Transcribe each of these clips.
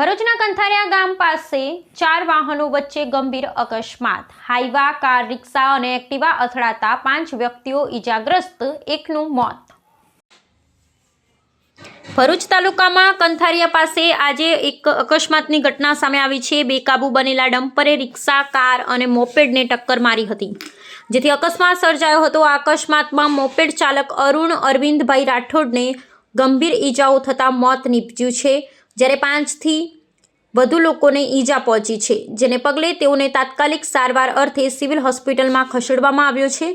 ભરૂચના કંથારિયા ગામ પાસે ચાર વાહનો વચ્ચે ગંભીર અકસ્માત. હાઈવા, કાર, રિક્ષા અને એક્ટિવા અથડાતા પાંચ વ્યક્તિઓ ઈજાગ્રસ્ત, એકનું મોત. ભરૂચ તાલુકામાં કંથારિયા પાસે આજે એક અકસ્માતની ઘટના સામે આવી છે. બેકાબુ બનેલા ડમ્પરે રિક્ષા, કાર અને મોપેડને ટક્કર મારી હતી. જેથી અકસ્માત સર્જાયો હતો. આ અકસ્માતમાં મોપેડ ચાલક અરુણ અરવિંદભાઈ રાઠોડને ગંભીર ઈજાઓ થતાં મોત નીપજ્યું છે. જ્યારે પાંચથી વધુ લોકોને ઈજા પહોંચી છે, જેને પગલે તેઓને તાત્કાલિક સારવાર અર્થે સિવિલ હોસ્પિટલમાં ખસેડવામાં આવ્યો છે.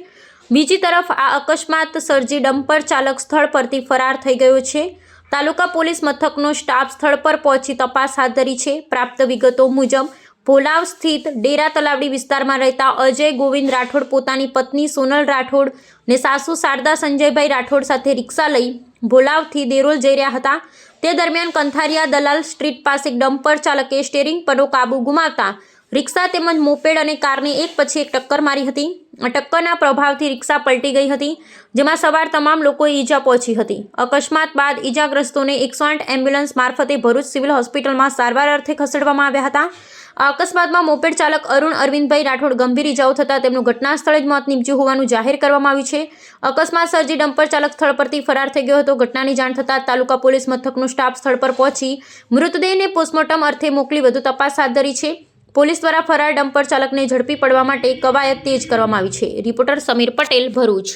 બીજી તરફ, આ અકસ્માત સર્જી ડમ્પર ચાલક સ્થળ પરથી ફરાર થઈ ગયો છે. તાલુકા પોલીસ મથકનો સ્ટાફ સ્થળ પર પહોંચી તપાસ હાથ ધરી છે. પ્રાપ્ત વિગતો મુજબ, ભોલાવ સ્થિત ડેરા તલાવડી વિસ્તારમાં રહેતા અજય ગોવિંદ રાઠોડ પોતાની પત્ની સોનલ રાઠોડ ને સાસુ શારદા સંજયભાઈ રાઠોડ સાથે રિક્ષા લઈ ભોલાવથી દેરોલ જઈ રહ્યા હતા. તે દરમિયાન કંથારિયા દલાલ સ્ટ્રીટ પાસે ડમ્પર ચાલકે સ્ટેરિંગ પરનો કાબુ ગુમાવતા રિક્ષા તેમજ મોપેડ અને કારને એક પછી એક ટક્કર મારી હતી. ટક્કરના પ્રભાવથી રિક્ષા પલટી ગઈ હતી, જેમાં સવાર તમામ લોકોએ ઈજા પહોંચી હતી. અકસ્માત બાદ ઈજાગ્રસ્તોને એકસો આઠ એમ્બ્યુલન્સ મારફતે ભરૂચ સિવિલ હોસ્પિટલમાં સારવાર અર્થે ખસેડવામાં આવ્યા હતા. આ અકસ્માતમાં મોપેડ ચાલક અરુણ અરવિંદભાઈ રાઠોડ ગંભીર ઈજાઓ થતાં તેમનું ઘટના સ્થળે જ મોત નીપજ્યું હોવાનું જાહેર કરવામાં આવ્યું છે. અકસ્માત સર્જી ડમ્પર ચાલક સ્થળ પરથી ફરાર થઈ ગયો હતો. ઘટનાની જાણ થતાં તાલુકા પોલીસ મથકનું સ્ટાફ સ્થળ પર પહોંચી મૃતદેહને પોસ્ટમોર્ટમ અર્થે મોકલી વધુ તપાસ હાથ ધરી છે. પોલીસ દ્વારા ફરાર ડમ્પર ચાલકને ઝડપી પડવા માટે કવાયત તેજ કરવામાં આવી છે. રિપોર્ટર સમીર પટેલ ભરૂચ.